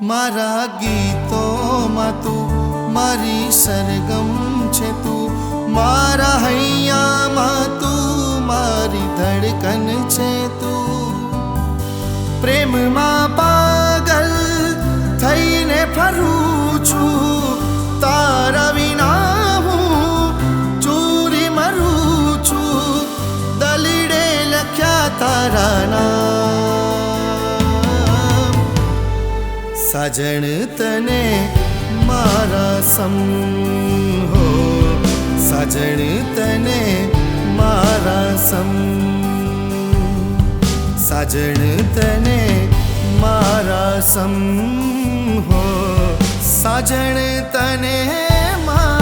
મારા ગીતોમાં તું મારી સરગમ છે તું. મારા હૈયામાં તું મારી ધડકન છે તું. પ્રેમમાં પાગલ થઈને ફરું છું. તારા વિના હું ચૂરી મરું છું. દલીડે લખ્યા તારા નામ सजन तने मारा सम हो सजन तने मारा सम सजन तने मारा सम हो सजन तने मारा